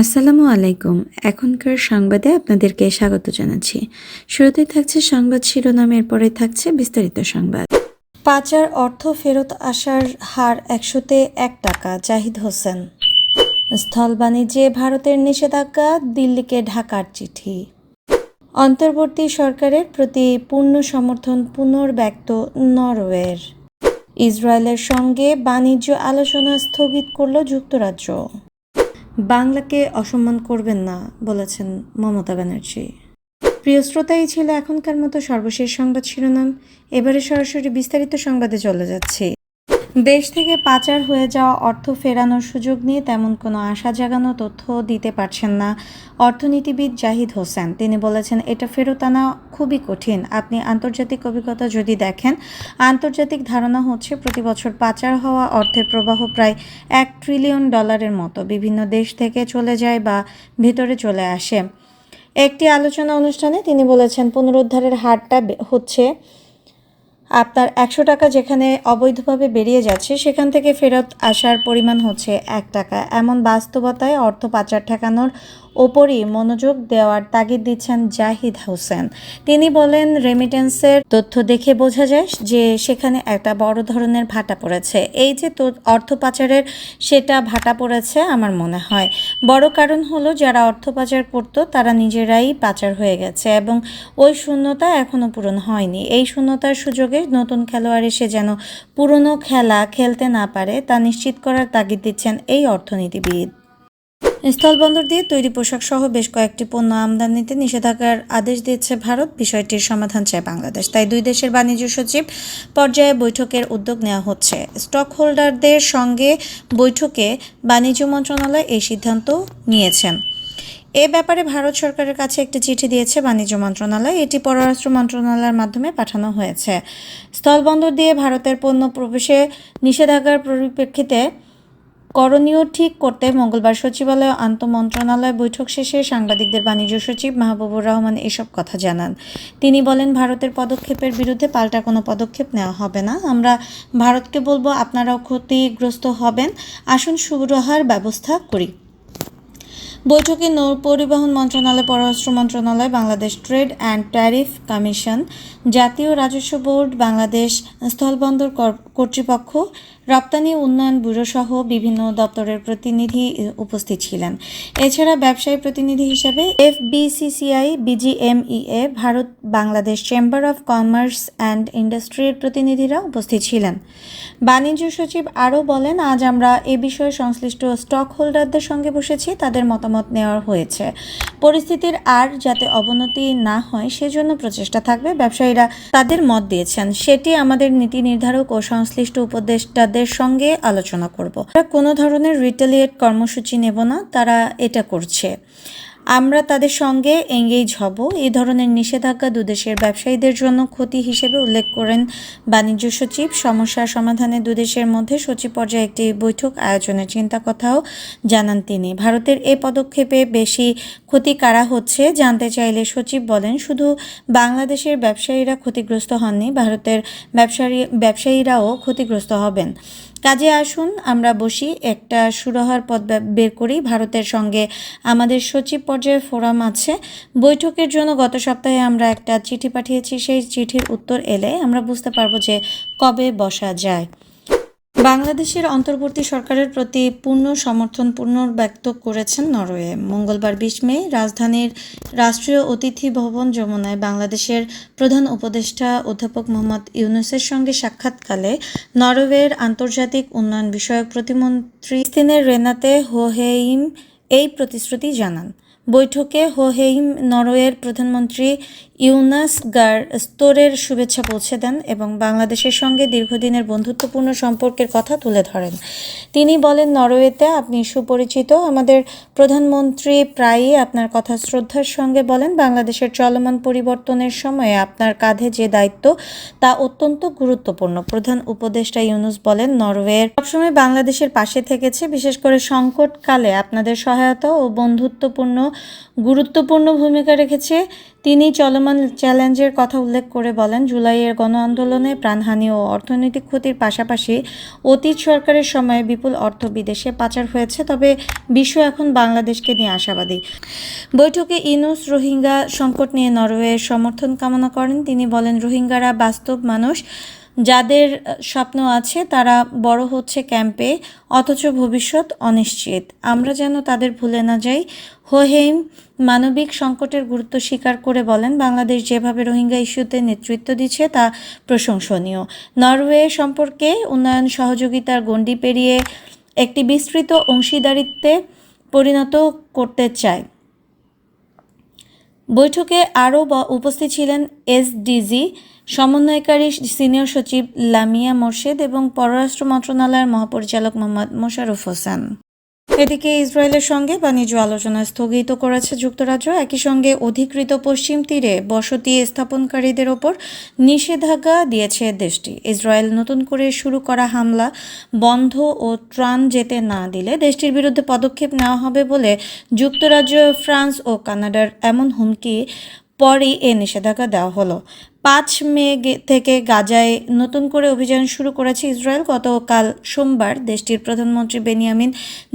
আসসালামু আলাইকুম। এখনকার সংবাদে আপনাদেরকে স্বাগত জানাচ্ছি। শুরুতে থাকছে সংবাদ শিরোনামের পরে থাকছে বিস্তারিত সংবাদ। পাচার অর্থ ফেরত আসার হার একশোতে এক টাকা, জাহিদ হোসেন। স্থল বাণিজ্যে ভারতের নিষেধাজ্ঞা, দিল্লিকে ঢাকার চিঠি। অন্তর্বর্তী সরকারের প্রতি পূর্ণ সমর্থন পুনর্ব্যক্ত নরওয়ের। ইসরায়েলের সঙ্গে বাণিজ্য আলোচনা স্থগিত করল যুক্তরাজ্য। বাংলাকে অসম্মান করবেন না, বলেছেন মমতা ব্যানার্জি। প্রিয় শ্রোতাই ছিল এখনকার মতো সর্বশেষ সংবাদ শিরোনাম। এবারে সরাসরি বিস্তারিত সংবাদে চলে যাচ্ছে। দেশ থেকে পাচার হয়ে যাওয়া অর্থ ফেরানোর সুযোগ নিয়ে তেমন কোনো আশা জাগানো তথ্য দিতে পারছেন না অর্থনীতিবিদ জাহিদ হোসেন। তিনি বলেছেন, এটা ফেরত আনা খুবই কঠিন। আপনি আন্তর্জাতিক অভিজ্ঞতা যদি দেখেন, আন্তর্জাতিক ধারণা হচ্ছে প্রতি বছর পাচার হওয়া অর্থের প্রবাহ প্রায় এক ট্রিলিয়ন ডলারের মতো বিভিন্ন দেশ থেকে চলে যায় বা ভেতরে চলে আসে। একটি আলোচনা অনুষ্ঠানে তিনি বলেছেন, পুনরুদ্ধারের হারটা হচ্ছে আপনার একশো টাকা যেখানে অবৈধভাবে বেরিয়ে যাচ্ছে, সেখান থেকে ফেরত আসার পরিমাণ হচ্ছে এক টাকা। এমন বাস্তবতায় অর্থ পাচার ঠেকানোর ওপরই মনোযোগ দেওয়ার তাগিদ দিচ্ছেন জাহিদ হোসেন। তিনি বলেন রেমিটেন্সের তথ্য দেখে বোঝা যায় যে সেখানে একটা বড় ধরনের ভাটা পড়েছে। এই যে অর্থ পাচারের সেটা ভাটা পড়েছে আমার মনে হয়। বড় কারণ হলো, যারা অর্থ পাচার করত, তারা নিজেরাই পাচার হয়ে গেছে এবং ওই শূন্যতা এখনও পূরণ হয়নি। এই শূন্যতার সুযোগে নতুন খেলোয়াড় এসে যেন পুরনো খেলা খেলতে না পারে, তা নিশ্চিত করার তাগিদ দিচ্ছেন এই অর্থনীতিবিদ। স্থলবন্দর দিয়ে তৈরি পোশাক সহ বেশ কয়েকটি পণ্য আমদানিতে নিষেধাজ্ঞার আদেশ দিয়েছে ভারত। বিষয়টির সমাধান চায় বাংলাদেশ। তাই দুই দেশের বাণিজ্য সচিব পর্যায়ে বৈঠকের উদ্যোগ নেওয়া হচ্ছে। স্টক হোল্ডারদের সঙ্গে বৈঠকে বাণিজ্য মন্ত্রণালয় এই সিদ্ধান্ত নিয়েছেন এ ব্যাপারে ভারত সরকারের কাছে একটি চিঠি দিয়েছে বাণিজ্য মন্ত্রণালয়। এটি পররাষ্ট্র মন্ত্রণালয়ের মাধ্যমে পাঠানো হয়েছে। স্থলবন্দর দিয়ে ভারতের পণ্য প্রবেশে নিষেধাজ্ঞার পরিপ্রেক্ষিতে করণীয় ঠিক করতে মঙ্গলবার সচিবালয় আন্তঃ মন্ত্রণালয় বৈঠক শেষে সাংবাদিকদের বাণিজ্য সচিব মাহবুবুর রহমান এসব কথা জানান। তিনি বলেন, ভারতের পদক্ষেপের বিরুদ্ধে পাল্টা কোনো পদক্ষেপ নেওয়া হবে না। আমরা ভারতকে বলব, আপনারাও ক্ষতিগ্রস্ত হবেন। আসুন সুরাহার ব্যবস্থা করি। বৈঠকে নৌ পরিবহন মন্ত্রণালয়, পররাষ্ট্র মন্ত্রণালয়, Bangladesh trade and tariff commission, জাতীয় রাজস্ব বোর্ড, বাংলাদেশ স্থলবন্দর কর- কর্তৃপক্ষ রপ্তানি, উন্নয়ন ব্যুরো সহ বিভিন্ন দপ্তরের প্রতিনিধি উপস্থিত ছিলেন। এছাড়া ব্যবসায়ী প্রতিনিধি হিসেবে FBCCI, BGMEA, Bharat Bangladesh chamber of commerce and ইন্ডাস্ট্রির প্রতিনিধিরা উপস্থিত ছিলেন। বাণিজ্য সচিব আরও বলেন, আজ আমরা এ বিষয়ে সংশ্লিষ্ট স্টক হোল্ডারদের সঙ্গে বসেছি, তাদের মতামত নেওয়া হয়েছে। পরিস্থিতির আর যাতে অবনতি না হয়, সেজন্য প্রচেষ্টা থাকবে। ব্যবসায়ীরা তাদের মত দিয়েছেন। সেটি আমাদের নীতি নির্ধারক ও সংশ্লিষ্ট উপদেষ্টাদের সঙ্গে আলোচনা করব। তারা কোনো ধরনের রিটেলিয়েট কর্মসূচি নেব না তারা এটা করছে। আমরা তাদের সঙ্গে এঙ্গেজ হব। এই ধরনের নিষেধাজ্ঞা দুদেশের ব্যবসায়ীদের জন্য ক্ষতি হিসেবে উল্লেখ করেন বাণিজ্য সচিব। সমস্যা সমাধানে দুদেশের মধ্যে সচিব পর্যায়ে একটি বৈঠক আয়োজনের চিন্তা কথাও জানান তিনি। ভারতের এ পদক্ষেপে বেশি ক্ষতি কারা হচ্ছে জানতে চাইলে সচিব বলেন, শুধু বাংলাদেশের ব্যবসায়ীরা ক্ষতিগ্রস্ত হননি, ভারতের ব্যবসায়ী ব্যবসায়ীরাও ক্ষতিগ্রস্ত হবেন। কাজে আসুন, আমরা বসি। একটা সুরাহার পদ বের করি। ভারতের সঙ্গে আমাদের সচিব পর্যায়ের ফোরাম আছে। বৈঠকের জন্য গত সপ্তাহে আমরা একটা চিঠি পাঠিয়েছি। সেই চিঠির উত্তর এলে আমরা বুঝতে পারব যে কবে বসা যায়। বাংলাদেশের অন্তর্বর্তী সরকারের প্রতি পূর্ণ সমর্থন পুনর্ব্যক্ত করেছেন নরওয়ে। মঙ্গলবার বিশ মে রাজধানীর রাষ্ট্রীয় অতিথি ভবন যমুনায় বাংলাদেশের প্রধান উপদেষ্টা অধ্যাপক মোহাম্মদ ইউনুসের সঙ্গে সাক্ষাৎকালে নরওয়ের আন্তর্জাতিক উন্নয়ন বিষয়ক প্রতিমন্ত্রী স্তিনের রেনাতে হোহেইম এই প্রতিশ্রুতি জানান। বৈঠকে হোহেইম নরওয়ের প্রধানমন্ত্রী ইউনাস গার স্তোরের শুভেচ্ছা পৌঁছে দেন এবং বাংলাদেশের সঙ্গে দীর্ঘদিনের বন্ধুত্বপূর্ণ সম্পর্কের কথা তুলে ধরেন। তিনি বলেন, নরওয়েতে আপনি সুপরিচিত। আমাদের প্রধানমন্ত্রী প্রায়ই আপনার কথা শ্রদ্ধার সঙ্গে বলেন, বাংলাদেশের চলমান পরিবর্তনের সময়ে আপনার কাঁধে যে দায়িত্ব, তা অত্যন্ত গুরুত্বপূর্ণ। প্রধান উপদেষ্টা ইউনুস বলেন, নরওয়ের সবসময় বাংলাদেশের পাশে থেকেছে। বিশেষ করে সংকটকালে আপনাদের সহায়তা ও বন্ধুত্বপূর্ণ, গুরুত্বপূর্ণ ভূমিকা রেখেছে। তিনি চলমান চ্যালেঞ্জের কথা উল্লেখ করে বলেন, জুলাইয়ের গণ আন্দোলনে প্রাণহানি ও অর্থনৈতিক ক্ষতির পাশাপাশি অতীত সরকারের সময়ে বিপুল অর্থ বিদেশে পাচার হয়েছে। তবে বিশ্ব এখন বাংলাদেশকে নিয়ে আশাবাদী। বৈঠকে ইনুস রোহিঙ্গা সংকট নিয়ে নরওয়ের সমর্থন কামনা করেন। তিনি বলেন, রোহিঙ্গারা বাস্তব মানুষ। যাদের স্বপ্ন আছে তারা বড় হচ্ছে ক্যাম্পে অথচ ভবিষ্যৎ অনিশ্চিত। আমরা যেন তাদের ভুলে না যাই। হোহেইম মানবিক সংকটের গুরুত্ব স্বীকার করে বলেন, বাংলাদেশ যেভাবে রোহিঙ্গা ইস্যুতে নেতৃত্ব দিচ্ছে তা প্রশংসনীয়। নরওয়ে সম্পর্কে উন্নয়ন সহযোগিতার গণ্ডি পেরিয়ে একটি বিস্তৃত অংশীদারিত্বে পরিণত করতে চায়। বৈঠকে আরও উপস্থিত ছিলেন এসডিজি সমন্বয়কারী সিনিয়র সচিব লামিয়া মোর্শেদ এবং পররাষ্ট্র মন্ত্রণালয়ের মহাপরিচালক মোহাম্মদ মোশাররফ হোসেন। এদিকে ইসরায়েলের সঙ্গে বাণিজ্য আলোচনা স্থগিত করেছে যুক্তরাজ্য। একই সঙ্গে অধিকৃত পশ্চিম তীরে বসতি স্থাপনকারীদের ওপর নিষেধাজ্ঞা দিয়েছে দেশটি। ইসরায়েল নতুন করে শুরু করা হামলা বন্ধ ও ত্রাণ যেতে না দিলে দেশটির বিরুদ্ধে পদক্ষেপ নেওয়া হবে বলে যুক্তরাজ্য, ফ্রান্স ও কানাডার এমন হুমকি পরই এ নিষেধাজ্ঞা দেওয়া হলো। পাঁচ মে থেকে গাজায় নতুন করে অভিযান শুরু করেছে ইসরায়েল। গতকাল সোমবার দেশটির প্রধানমন্ত্রী বেনিয়ামিন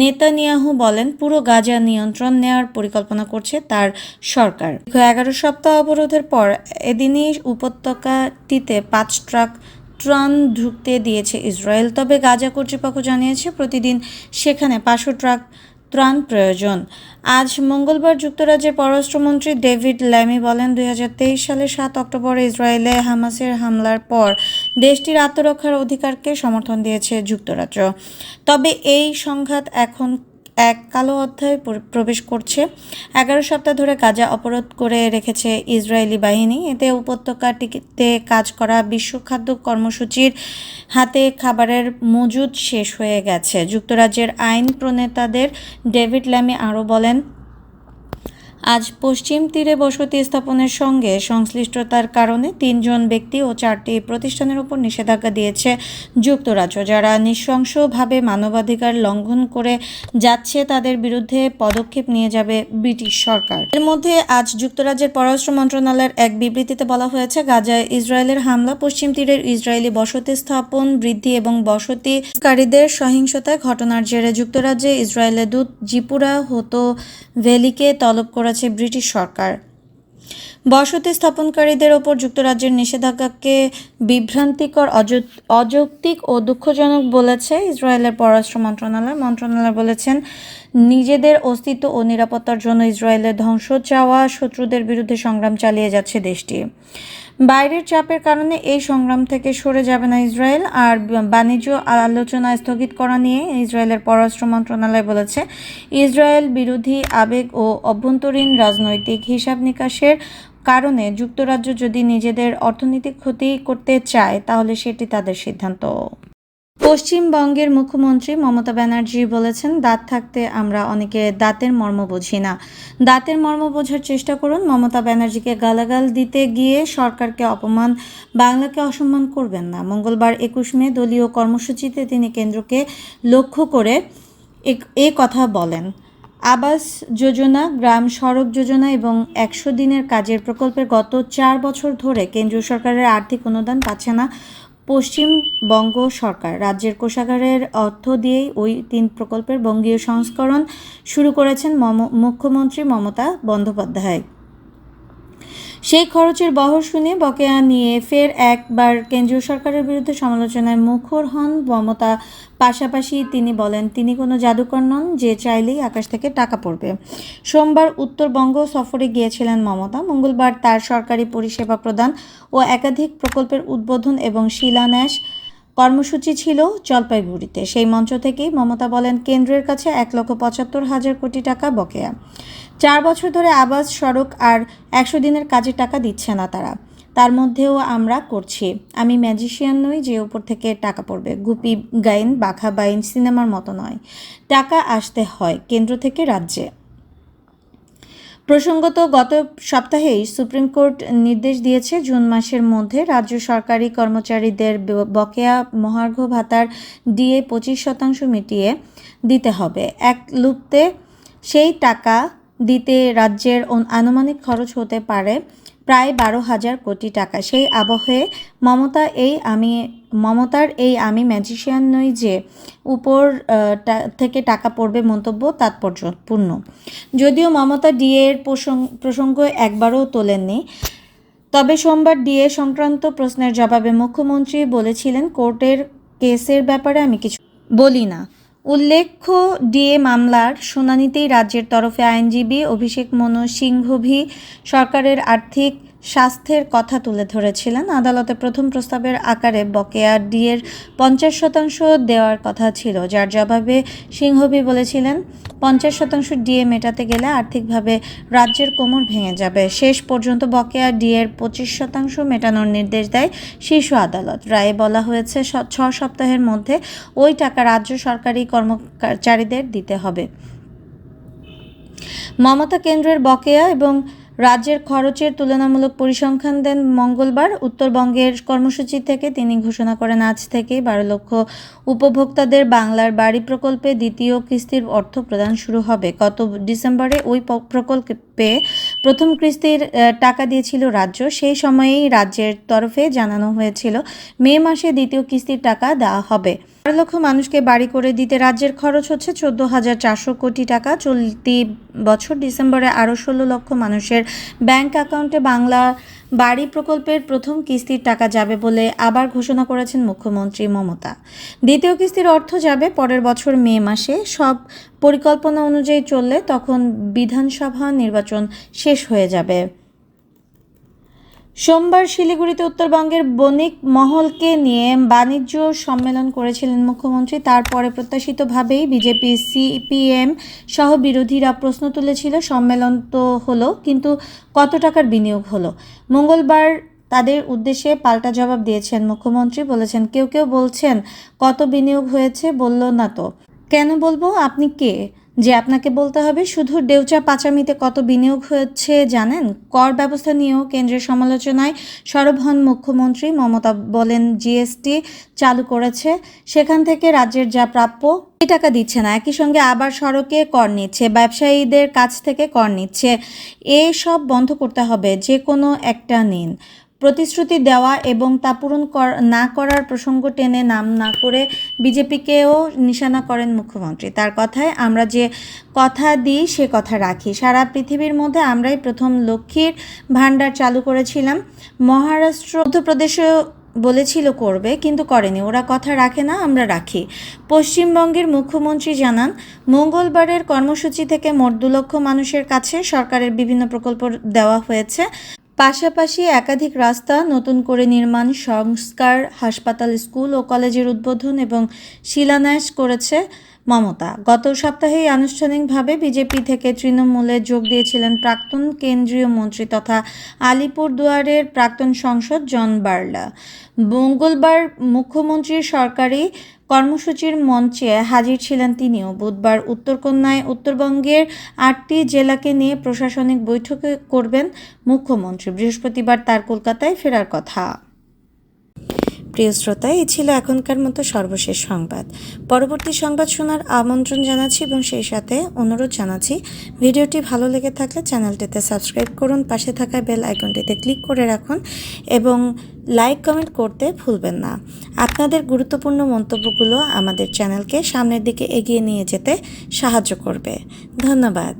নেতানিয়াহু বলেন, পুরো গাজা নিয়ন্ত্রণ নেওয়ার পরিকল্পনা করছে তার সরকার। এগারো সপ্তাহ অবরোধের পর এদিনই উপত্যকাটিতে পাঁচ ট্রাক ত্রাণ ঢুকতে দিয়েছে ইসরায়েল। তবে গাজা কর্তৃপক্ষ জানিয়েছে, প্রতিদিন সেখানে পাঁচশো ট্রাক ত্রাণ প্রয়োজন। আজ মঙ্গলবার যুক্তরাজ্যের পররাষ্ট্রমন্ত্রী ডেভিড ল্যামি বলেন, দুই সালের সাত অক্টোবর ইসরায়েলে হামাসের হামলার পর দেশটির আত্মরক্ষার অধিকারকে সমর্থন দিয়েছে যুক্তরাজ্য। তবে এই সংঘাত এখন এক কালো অধ্যায় প্র- প্রবেশ করছে। এগারো সপ্তাহ ধরে গাজা অবরোধ করে রেখেছে ইসরায়েলি বাহিনী। এতে উপত্যকাটিতে কাজ করা বিশ্ব খাদ্য কর্মসূচির হাতে খাবারের মজুদ শেষ হয়ে গেছে। যুক্তরাজ্যের আইন প্রণেতাদের ডেভিড ল্যামি আরও বলেন আজ পশ্চিম তীরে বসতি স্থাপনের সঙ্গে সংশ্লিষ্টতার কারণে তিনজন ব্যক্তি ও চারটি প্রতিষ্ঠানের উপর নিষেধাজ্ঞা দিয়েছে যুক্তরাজ্য। যারা নৃশংসভাবে মানবাধিকার লঙ্ঘন করে যাচ্ছে, তাদের বিরুদ্ধে পদক্ষেপ নিয়ে যাবে ব্রিটিশ সরকার। এর মধ্যে আজ যুক্তরাজ্যের পররাষ্ট্র মন্ত্রণালয়ের এক বিবৃতিতে বলা হয়েছে, গাজায় ইসরায়েলের হামলা পশ্চিম তীরের ইসরায়েলি বসতি স্থাপন বৃদ্ধি এবং বসতিকারীদের সহিংসতায় ঘটনার জেরে যুক্তরাজ্যে ইসরায়েলের দূত জিপুরা হতো ভ্যালিকে তলব করেছে ব্রিটিশ সরকার। বসতি স্থাপনকারীদের ওপর যুক্তরাজ্যের নিষেধাজ্ঞাকে বিভ্রান্তিকর অযৌক্তিক ও দুঃখজনক বলেছে ইসরায়েলের পররাষ্ট্র মন্ত্রণালয়। মন্ত্রণালয় বলেছেন, নিজেদের অস্তিত্ব ও নিরাপত্তার জন্য ইসরায়েলের ধ্বংস চাওয়া শত্রুদের বিরুদ্ধে সংগ্রাম চালিয়ে যাচ্ছে দেশটি। বাইরের চাপের কারণে এই সংগ্রাম থেকে সরে যাবে না ইসরায়েল। আর বাণিজ্য আলোচনা স্থগিত করা নিয়ে ইসরায়েলের পররাষ্ট্র মন্ত্রণালয় বলেছে, ইসরায়েল বিরোধী আবেগ ও অভ্যন্তরীণ রাজনৈতিক হিসাব নিকাশের কারণে যুক্তরাজ্য যদি নিজেদের অর্থনৈতিক ক্ষতি করতে চায়, তাহলে সেটি তাদের সিদ্ধান্ত। পশ্চিমবঙ্গের মুখ্যমন্ত্রী মমতা ব্যানার্জি বলেছেন, দাঁত থাকতে আমরা অনেকে দাঁতের মর্ম বুঝি না। দাঁতের মর্ম বোঝার চেষ্টা করুন। মমতা ব্যানার্জিকে গালাগাল দিতে গিয়ে সরকারকে অপমান, বাংলাকে অসম্মান করবেন না। মঙ্গলবার একুশ মে দলীয় কর্মসূচিতে তিনি কেন্দ্রকে লক্ষ্য করে এ- কথা বলেন। আবাস যোজনা, গ্রাম সড়ক যোজনা এবং একশো দিনের কাজের প্রকল্পের গত চার বছর ধরে কেন্দ্রীয় সরকারের আর্থিক অনুদান পাচ্ছে না। পশ্চিমবঙ্গ সরকার রাজ্যের কোষাগারের অর্থ দিয়েই ওই তিন প্রকল্পের বঙ্গীয় সংস্করণ শুরু করেছেন মুখ্যমন্ত্রী মমতা বন্দ্যোপাধ্যায়। সেই খরচের বহর শুনে বকেয়া নিয়ে ফের একবার কেন্দ্রীয় সরকারের বিরুদ্ধে সমালোচনায় মুখর হন মমতা। পাশাপাশি তিনি বলেন, তিনি কোনো জাদুকর নন, যে চাইলেই আকাশ থেকে টাকা পড়বে। সোমবার উত্তরবঙ্গ সফরে গিয়েছিলেন মমতা। মঙ্গলবার তার সরকারি পরিষেবা প্রদান ও একাধিক প্রকল্পের উদ্বোধন এবং শিলান্যাস কর্মসূচি ছিল জলপাইগুড়িতে। সেই মঞ্চ থেকেই মমতা বলেন, কেন্দ্রের কাছে এক লক্ষ পঁচাত্তর হাজার কোটি টাকা বকেয়া। চার বছর ধরে আবাস, সড়ক আর একশো দিনের কাজের টাকা দিচ্ছে না তারা। তার মধ্যেও আমরা করছি। আমি ম্যাজিশিয়ান নই যে উপর থেকে টাকা পড়বে। গুপি গাইন, বাঘা বাইন সিনেমার মতো নয়। টাকা আসতে হয় কেন্দ্র থেকে রাজ্যে। প্রসঙ্গত, গত সপ্তাহেই সুপ্রিম কোর্ট নির্দেশ দিয়েছে জুন মাসের মধ্যে রাজ্য সরকারি কর্মচারীদের বকেয়া মহার্ঘ ভাতার ডিএ পঁচিশ শতাংশ মিটিয়ে দিতে হবে। এক লুপ্তে সেই টাকা দিতে রাজ্যের আনুমানিক খরচ হতে পারে প্রায় বারো হাজার কোটি টাকা। সেই আবহে মমতা এই আমি, মমতার এই আমি ম্যাজিশিয়ান নই যে উপর থেকে টাকা পড়বে মন্তব্য তাৎপর্যপূর্ণ। যদিও মমতা ডিএ এর প্রসং- প্রসঙ্গ একবারও তোলেননি, তবে সোমবার ডিএ সংক্রান্ত প্রশ্নের জবাবে মুখ্যমন্ত্রী বলেছিলেন, কোর্টের কেসের ব্যাপারে আমি কিছু বলি না। উল্লেখ্য ডিএ মামলার শুনানিতেই রাজ্যের তরফে আইনজীবী অভিষেক মনু সিংহভি সরকারের আর্থিক স্বাস্থ্যের কথা তুলে ধরেছিলেন। আদালতে প্রথম প্রস্তাবের আকারে বকেয়া ডিএর পঞ্চাশ শতাংশ দেওয়ার কথা ছিল, যার জবাবে সিংহবি বলেছিলেন, পঞ্চাশ শতাংশ ডিএ মেটাতে গেলে আর্থিকভাবে রাজ্যের কোমর ভেঙে যাবে। শেষ পর্যন্ত বকেয়া ডিএর পঁচিশ শতাংশ মেটানোর নির্দেশ দেয় শীর্ষ আদালত। রায়ে বলা হয়েছে ছ সপ্তাহের মধ্যে ওই টাকা রাজ্য সরকারি কর্মচারীদের দিতে হবে। মমতা কেন্দ্রের বকেয়া এবং রাজ্যের খরচের তুলনামূলক পরিসংখ্যান দেন মঙ্গলবার। উত্তরবঙ্গের কর্মসূচি থেকে তিনি ঘোষণা করেন, আজ থেকে বারো লক্ষ উপভোক্তাদের বাংলার বাড়ি প্রকল্পে দ্বিতীয় কিস্তির অর্থ প্রদান শুরু হবে। গত ডিসেম্বরে ওই প্রকল্পে প্রথম কিস্তির টাকা দিয়েছিল রাজ্য। সেই সময়েই রাজ্যের তরফে জানানো হয়েছিল, মে মাসে দ্বিতীয় কিস্তির টাকা দেওয়া হবে। বারো লক্ষ মানুষকে বাড়ি করে দিতে রাজ্যের খরচ হচ্ছে চোদ্দ হাজার চারশো কোটি টাকা। চলতি বছর ডিসেম্বরে আরও ষোলো লক্ষ মানুষের ব্যাংক অ্যাকাউন্টে বাংলা বাড়ি প্রকল্পের প্রথম কিস্তির টাকা যাবে বলে আবার ঘোষণা করেছেন মুখ্যমন্ত্রী মমতা। দ্বিতীয় কিস্তির অর্থ যাবে পরের বছর মে মাসে। সব পরিকল্পনা অনুযায়ী চললে তখন বিধানসভা নির্বাচন শেষ হয়ে যাবে। সোমবার শিলিগুড়িতে উত্তরবঙ্গের বণিক মহলকে নিয়ে বাণিজ্য সম্মেলন করেছিলেন মুখ্যমন্ত্রী। তারপরে প্রত্যাশিতভাবেই বিজেপি, সিপিএম সহ বিরোধীরা প্রশ্ন তুলেছিল, সম্মেলন তো হলো, কিন্তু কত টাকার বিনিয়োগ হলো? মঙ্গলবার তাদের উদ্দেশ্যে পাল্টা জবাব দিয়েছেন মুখ্যমন্ত্রী, বলেছেন, কেউ কেউ বলছেন, কত বিনিয়োগ হয়েছে? বলল, না তো। কেন বলব? আপনি কে? যে আপনাকে বলতে হবে, শুধু ডেউচা পাচামিতে কত বিনিয়োগ হয়েছে জানেন? কর ব্যবস্থা নিয়েও কেন্দ্রের সমালোচনায় সরব হন মুখ্যমন্ত্রী মমতা বলেন জিএসটি চালু করেছে। সেখান থেকে রাজ্যের যা প্রাপ্য এই টাকা দিচ্ছে না। একই সঙ্গে আবার সড়কে কর নিচ্ছে, ব্যবসায়ীদের কাছ থেকে কর নিচ্ছে। এসব বন্ধ করতে হবে, যে কোনো একটা নিন। প্রতিশ্রুতি দেওয়া এবং তা পূরণ না করার প্রসঙ্গ টেনে নাম না করে বিজেপিকেও নিশানা করেন মুখ্যমন্ত্রী। তার কথায় আমরা যে কথা দিই, সে কথা রাখি। সারা পৃথিবীর মধ্যে আমরাই প্রথম লক্ষ্মীর ভাণ্ডার চালু করেছিলাম। মহারাষ্ট্র মধ্যপ্রদেশেও বলেছিল করবে, কিন্তু করেনি। ওরা কথা রাখে না, আমরা রাখি। পশ্চিমবঙ্গের মুখ্যমন্ত্রী জানান, মঙ্গলবারের কর্মসূচি থেকে মোট দু লক্ষ মানুষের কাছে সরকারের বিভিন্ন প্রকল্প দেওয়া হয়েছে। পাশাপাশি একাধিক রাস্তা নতুন করে নির্মাণ, সংস্কার, হাসপাতাল, স্কুল ও কলেজের উদ্বোধন এবং শিলান্যাস করেছে মমতা। গত সপ্তাহেই আনুষ্ঠানিকভাবে বিজেপি থেকে তৃণমূলে যোগ দিয়েছিলেন প্রাক্তন কেন্দ্রীয় মন্ত্রী তথা আলিপুরদুয়ারের প্রাক্তন সংসদ জন বার্লা। মঙ্গলবার মুখ্যমন্ত্রীর সরকারি কর্মসূচির মঞ্চে হাজির ছিলেন তিনিও। বুধবার উত্তরকন্যায় উত্তরবঙ্গের আটটি জেলাকে নিয়ে প্রশাসনিক বৈঠকে করবেন মুখ্যমন্ত্রী। বৃহস্পতিবার তার কলকাতায় ফেরার কথা। প্রিয় শ্রোতা এই ছিল এখনকার মতো সর্বশেষ সংবাদ। পরবর্তী সংবাদ শোনার আমন্ত্রণ জানাচ্ছি এবং সেই সাথে অনুরোধ জানাচ্ছি, ভিডিওটি ভালো লেগে থাকলে চ্যানেলটিতে সাবস্ক্রাইব করুন, পাশে থাকা বেল আইকনটিতে ক্লিক করে রাখুন এবং লাইক, কমেন্ট করতে ভুলবেন না। আপনাদের গুরুত্বপূর্ণ মন্তব্যগুলো আমাদের চ্যানেলকে সামনের দিকে এগিয়ে নিয়ে যেতে সাহায্য করবে। ধন্যবাদ।